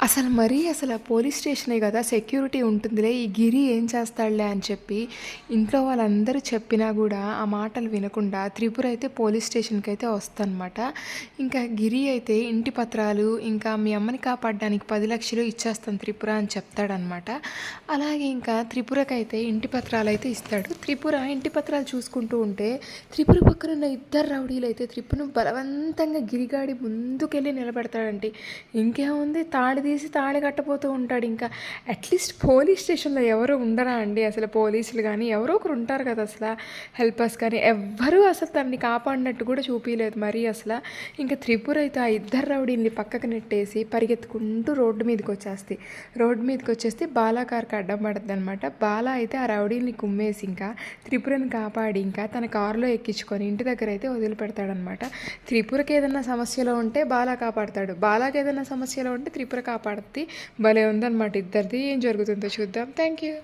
అసలు మరీ అసలు ఆ పోలీస్ స్టేషనే కదా సెక్యూరిటీ ఉంటుందిలే ఈ గిరి ఏం చేస్తాడులే అని చెప్పి ఇంట్లో వాళ్ళందరూ చెప్పినా కూడా ఆ మాటలు వినకుండా త్రిపుర అయితే పోలీస్ స్టేషన్కి అయితే వస్తానమాట ఇంకా గిరి అయితే ఇంటి పత్రాలు ఇంకా మీ అమ్మని కాపాడడానికి పది లక్షలు ఇచ్చేస్తాను త్రిపుర అని చెప్తాడనమాట అలాగే ఇంకా త్రిపురకైతే ఇంటి పత్రాలు అయితే ఇస్తాడు. త్రిపుర ఇంటి పత్రాలు చూసుకుంటూ ఉంటే త్రిపుర పక్కన ఉన్న ఇద్దరు రౌడీలు అయితే త్రిపురను బలవంతంగా గిరిగాడి ముందుకెళ్ళి నిలబెడతాడంటే ఇంకేముంది తాడిది తీసి తాళి కట్టబోతూ ఉంటాడు. ఇంకా అట్లీస్ట్ పోలీస్ స్టేషన్లో ఎవరు ఉండరా అండి? అసలు పోలీసులు కానీ ఎవరో ఒకరు ఉంటారు కదా అసలు. హెల్పర్స్ కానీ ఎవ్వరూ అసలు తనని కాపాడినట్టు కూడా చూపించలేదు మరి అసలు. ఇంకా త్రిపుర అయితే ఆ ఇద్దరు రౌడీని పక్కకు నెట్టేసి పరిగెత్తుకుంటూ రోడ్డు మీదకి వచ్చేస్తాయి రోడ్డు మీదకి వచ్చేస్తే బాలాకార్కి అడ్డం పడుతుంది అనమాట బాలా అయితే ఆ రౌడీని కుమ్మేసి ఇంకా త్రిపురని కాపాడి ఇంకా తన కారులో ఎక్కించుకొని ఇంటి దగ్గర అయితే వదిలిపెడతాడనమాట త్రిపురకి ఏదైనా సమస్యలో ఉంటే బాలా కాపాడతాడు. బాలాకి ఏదైనా సమస్యలో ఉంటే త్రిపుర కాపాడుద్ది భలే ఉందన్నమాట ఇద్దరిది. ఏం జరుగుతుందో చూద్దాం. Thank you